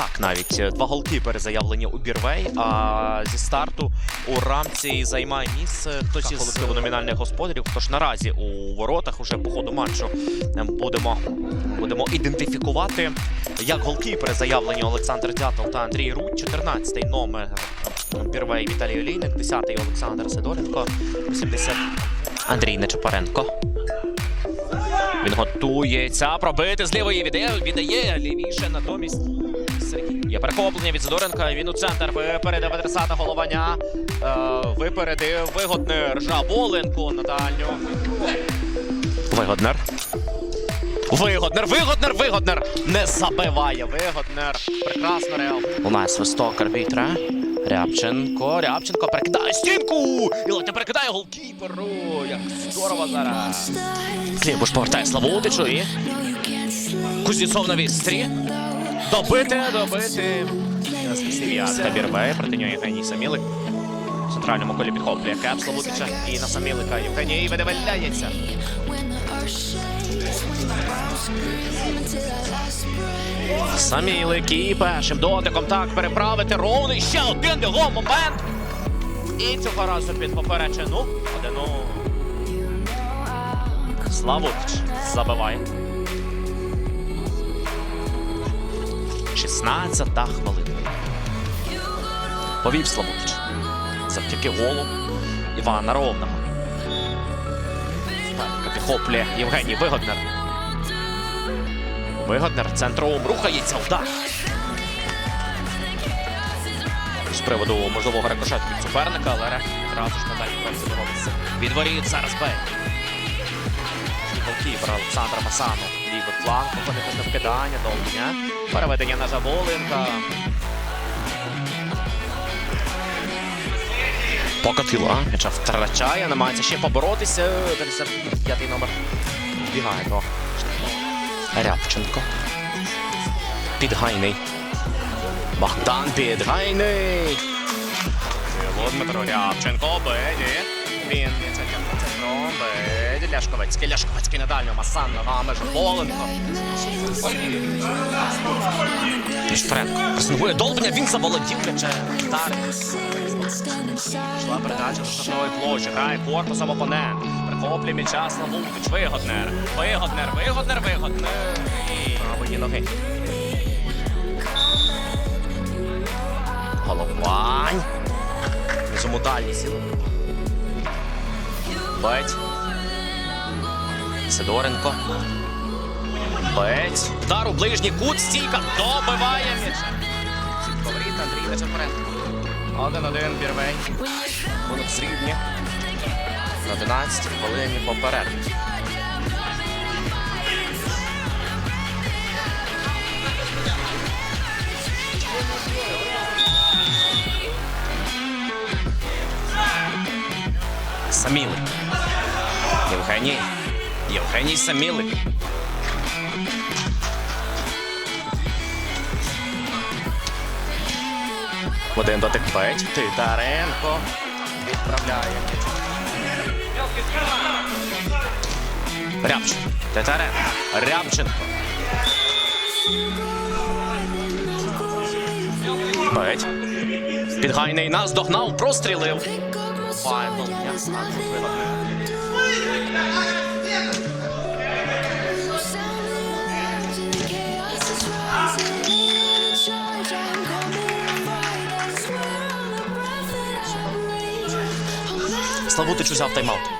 Так, навіть два голкіпери заявлені у Бірвей. А зі старту у рамці займає місце хтось із колективу номінальних господарів. Тож наразі у воротах уже по ходу матчу ем, будемо, будемо ідентифікувати як голкіпери заявлені Олександр Дятел та Андрій Рудь, 14-й номер Бірвей Віталій Олійник, 10-й Олександр Сидоренко, 80 Андрій Нечапаренко. Він готується пробити з лівої віддає, віддає лівіше натомість. Є перехоплення від Задоренка. Він у центр випередив адресата головання. Е, випередив вигоднер Жаболенко на дальню. Вигоднер. Вигоднер, вигоднер, вигоднер! Не забиває вигоднер. Прекрасно Реал. У нас свисток арбітра. Рябченко, Рябченко перекидає стінку! І ледь не перекидає голкіперу. Як здорово зараз. Клібуш повертає Славутичу і Кузнєцов на відстрі. Добити, добити. Спасиб'ятка Бірбей, проти нього Євгеній Самілик. В центральному колі підхоплює Кеп Славутича і на Самілика Євгеній видивляється. Самілик і першим дотиком так переправити ровний. Ще один його момент. І цього разу під поперечину. Одину. Славутич забиває. 16-та хвилина. Повів Славутич. Завдяки голу Івана Ровного. Підхоплює Євгеній Вигоднер. Вигоднер центром рухається удар. З приводу можливого рикошету від суперника, але одразу ж на дальній. Від воріт зараз Бей. Голкіпер Олександра Масану. Лівий фланг, на вкидання, довгня. Переведення на Жаболенка. Покотило, а? М'яча втрачає, намагається ще поборотися. 55-й номер. Бігає до Рябченко. Підгайний. Богдан Підгайний. Дмитро Рябченко, Беді. Він це центром, Беді. Ляшковецький, Ляшковецький на дальньому. Масан ногами, Жаболенко. Міштфренко. Пресингує долбання, він заволодів м'ячем. Так. Шла передача до штрафної площі, грає корпусом опонент. Прихоплює м'яча Славутич, Вигоднер. Вигоднер, Вигоднер, Вигоднер. Правої ноги. Головань. Внизу дальні сіли. Беть. Сидоренко. Беть. Удар у ближній кут, стійка. Добиває. Фаворит Андрій Нечапаренко. Один-один Бірвей. Рахунок зрівня. На 11 хвилині поперед. Самілик. Євгеній. Євгеній Самілик. Один дотик петь. Титаренко відправляє. Рябченко. Титаренко. Рябченко. Петь. Підгайний нас догнав, прострілив. Файбл. Славутич узяв тайм-аут.